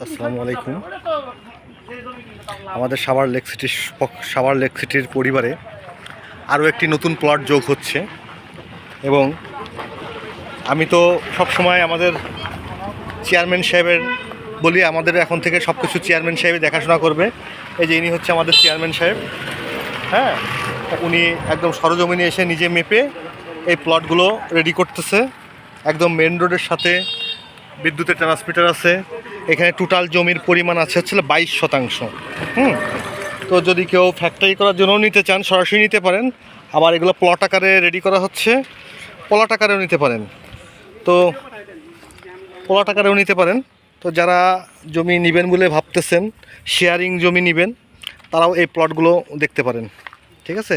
আসসালামু আলাইকুম। আমাদের সাভার লেক সিটির সাভার লেক সিটির পরিবারে আরও একটি নতুন প্লট যোগ হচ্ছে এবং আমি তো সব সময় আমাদের চেয়ারম্যান সাহেবের বলি আমাদের এখন থেকে সব কিছু চেয়ারম্যান সাহেবই দেখাশোনা করবে। এই যে ইনি হচ্ছে আমাদের চেয়ারম্যান সাহেব হ্যাঁ? উনি একদম সরজমিনে এসে নিজে মেপে এই প্লটগুলো রেডি করতেছে। একদম মেন রোডের সাথে বিদ্যুতের ট্রান্সমিটার আছে। এখানে টোটাল জমির পরিমাণ আছে হচ্ছে বাইশ শতাংশ, হুম? তো যদি কেউ ফ্যাক্টরি করার জন্য নিতে চান, সরাসরি নিতে পারেন। আবার এগুলো প্লট আকারে রেডি করা হচ্ছে প্লট আকারেও নিতে পারেন। তো প্লট আকারেও নিতে পারেন। তো যারা জমি নেবেন বলে ভাবতেছেন শেয়ারিং জমি নেবেন, তারাও এই প্লটগুলো দেখতে পারেন। ঠিক আছে?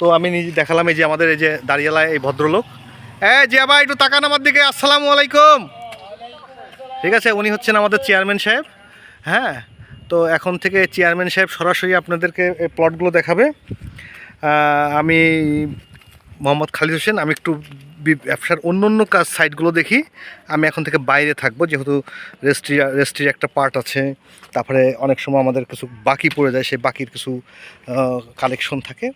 তো আমি নিজে দেখালাম এই যে আমাদের এই যে দাঁড়িয়ালায় এই ভদ্রলোক। হ্যাঁ জিয়া ভাই, একটু তাকান আমার দিকে। আসসালামু আলাইকুম। ঠিক আছে, উনি হচ্ছেন আমাদের চেয়ারম্যান সাহেব হ্যাঁ? তো এখন থেকে চেয়ারম্যান সাহেব সরাসরি আপনাদেরকে প্লটগুলো দেখাবে। আমি মোহাম্মদ খালিদ হোসেন, আমি একটু ব্যবসার অন্য অন্য কাজ সাইটগুলো দেখি। আমি এখন থেকে বাইরে থাকব, যেহেতু রেস্ট্রি রেস্ট্রির একটা পার্ট আছে। তারপরে অনেক সময় আমাদের কিছু বাকি পড়ে যায়, সেই বাকির কিছু কালেকশন থাকে।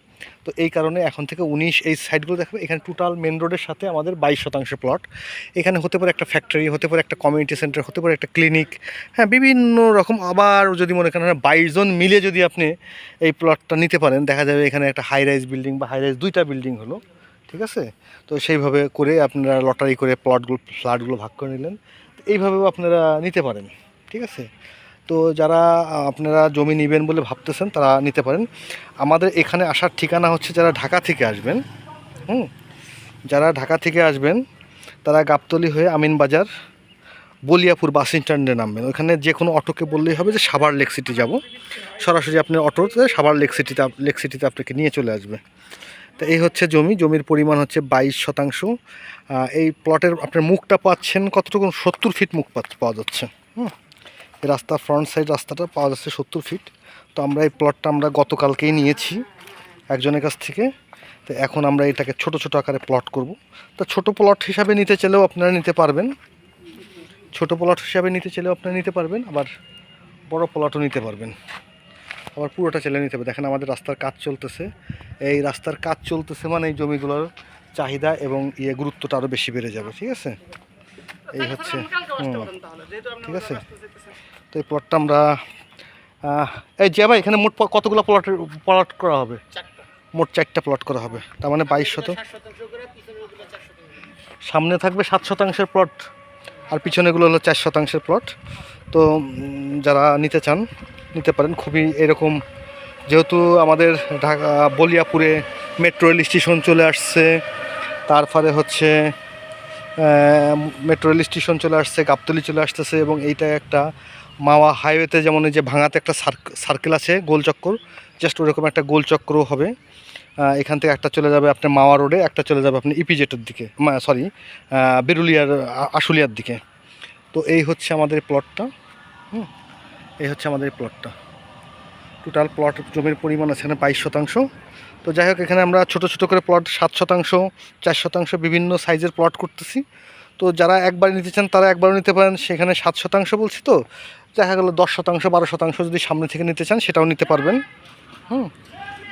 তো এই কারণে এখন থেকে উনিশ এই সাইটগুলো দেখাবে। এখানে টোটাল মেন রোডের সাথে আমাদের বাইশ শতাংশ প্লট এখানে হতে পারে একটা ফ্যাক্টরি হতে পারে একটা কমিউনিটি সেন্টার হতে পারে একটা ক্লিনিক হ্যাঁ বিভিন্ন রকম আবার যদি মনে করেন বাইশ জন মিলে যদি আপনি এই প্লটটা নিতে পারেন, দেখা যাবে এখানে একটা হাই রাইজ বিল্ডিং বা হাই রাইজ দুইটা বিল্ডিং হলো। ঠিক আছে? তো সেইভাবে করে আপনারা লটারি করে প্লটগুলো ফ্ল্যাটগুলো ভাগ করে নিলেন। এইভাবেও আপনারা নিতে পারেন, ঠিক আছে? তো যারা, আপনারা জমি নেবেন বলে ভাবতেছেন, তারা নিতে পারেন। আমাদের এখানে আসার ঠিকানা হচ্ছে যারা ঢাকা থেকে আসবেন, হুম? যারা ঢাকা থেকে আসবেন, তারা গাবতলি হয়ে আমিনবাজার বলিয়াপুর বাস স্ট্যান্ডে নামবেন। ওখানে যে কোনো অটোকে বললেই হবে যে সাভার লেক সিটি যাব। সরাসরি আপনি অটোতে সাভার লেক সিটিতে লেক সিটিতে আপনাকে নিয়ে চলে আসবে। তো এই হচ্ছে জমি, জমির পরিমাণ হচ্ছে বাইশ শতাংশ। এই প্লটের আপনার মুখটা পাচ্ছেন কতটুকু? সত্তর ফিট মুখ পাওয়া যাচ্ছে। হুম? এই রাস্তা ফ্রন্ট সাইড রাস্তাটা পাওয়া যাচ্ছে সত্তর ফিট তো আমরা এই প্লটটা আমরা গতকালকেই নিয়েছি একজনের কাছ থেকে। তো এখন আমরা এটাকে ছোট ছোট আকারে প্লট করব। তো ছোট প্লট হিসাবে নিতে চাইলেও আপনারা নিতে পারবেন। ছোট প্লট হিসাবে নিতে চাইলেও আপনারা নিতে পারবেন। আবার বড় প্লটও নিতে পারবেন। আবার পুরোটা চাইলে নিতে হবে। দেখেন আমাদের রাস্তার কাজ চলতেছে। এই রাস্তার কাজ চলতেছে মানে এই জমিগুলোর চাহিদা এবং ইয়ে গুরুত্বটা আরও বেশি বেড়ে যাবে ঠিক আছে? এই হচ্ছে ঠিক আছে? তো এই প্লটটা আমরা এই যে ভাই এখানে মোট কতগুলো প্লটের প্লট করা হবে? মোট চারটা প্লট করা হবে। তার মানে বাইশ শত। সামনে থাকবে সাত শতাংশের প্লট আর পিছনেগুলো হলো চার শতাংশের প্লট তো যারা নিতে চান নিতে পারেন। খুবই এরকম যেহেতু আমাদের ঢাকা, বলিয়াপুরে মেট্রো রেল স্টেশন চলে আসছে তারপরে হচ্ছে মেট্রো রেল স্টেশন চলে আসছে, গাবতলি চলে আসতেছে এবং এইটা একটা মাওয়া হাইওয়েতে যেমন এই যে ভাঙাতে একটা সার্কেল আছে গোলচক্কর জাস্ট ওরকম একটা গোলচক্র হবে। এখান থেকে একটা চলে যাবে আপনার মাওয়া রোডে একটা চলে যাবে আপনি ইপিজেটের দিকে সরি বেরুলিয়ার আশুলিয়ার দিকে। তো এই হচ্ছে আমাদের প্লটটা হুম। এই হচ্ছে আমাদের প্লটটা টোটাল প্লট জমির পরিমাণ আছে এখানে বাইশ শতাংশ। তো যাই হোক, এখানে আমরা ছোট ছোট করে প্লট সাত শতাংশ, চার শতাংশ বিভিন্ন সাইজের প্লট করতেছি। তো যারা একবার নিতে চান, তারা একবারও নিতে পারেন। সেখানে সাত শতাংশ বলছি তো। দেখা গেলো দশ শতাংশ, বারো শতাংশ যদি সামনে থেকে নিতে চান, সেটাও নিতে পারবেন। হুম।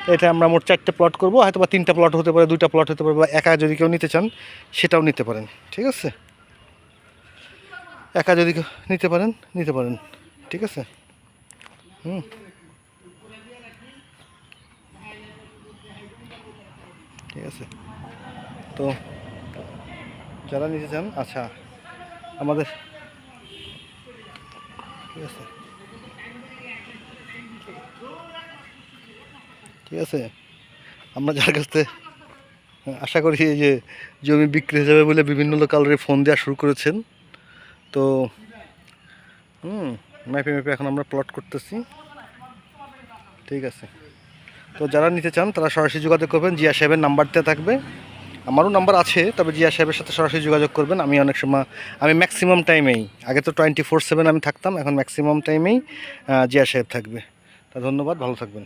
এটা আমরা মোট চারটে প্লট করব। হয়তো বা তিনটা প্লট হতে পারে, দুইটা প্লট হতে পারে, বা একা যদি কেউ নিতে চান, সেটাও নিতে পারেন। ঠিক আছে? একা যদি নিতে পারেন নিতে পারেন। ঠিক আছে? হুম। ঠিক আছে। তো যারা নিতে চান আচ্ছা আমাদের ঠিক আছে। ঠিক আছে। আমরা যার কাছ আশা করি যে জমি বিক্রি হয়ে যাবে বলে বিভিন্ন লোকালরে ফোন দেওয়া শুরু করেছেন। তো, হুম। ম্যাপে ম্যাপে এখন আমরা প্লট করতেছি। ঠিক আছে। তো যারা নিতে চান, তারা সরাসরি যোগাযোগ করবেন। জিয়া সাহেবের নাম্বারটা থাকবে। আমারও নাম্বার আছে, তবে জিয়া সাহেবের সাথে সরাসরি যোগাযোগ করবেন। আমি অনেক সময়, আমি ম্যাক্সিমাম টাইমেই আগে তো টোয়েন্টি ফোর সেভেন আমি থাকতাম, এখন ম্যাক্সিমাম টাইমেই জিয়া সাহেব থাকবে। তা ধন্যবাদ, ভালো থাকবেন।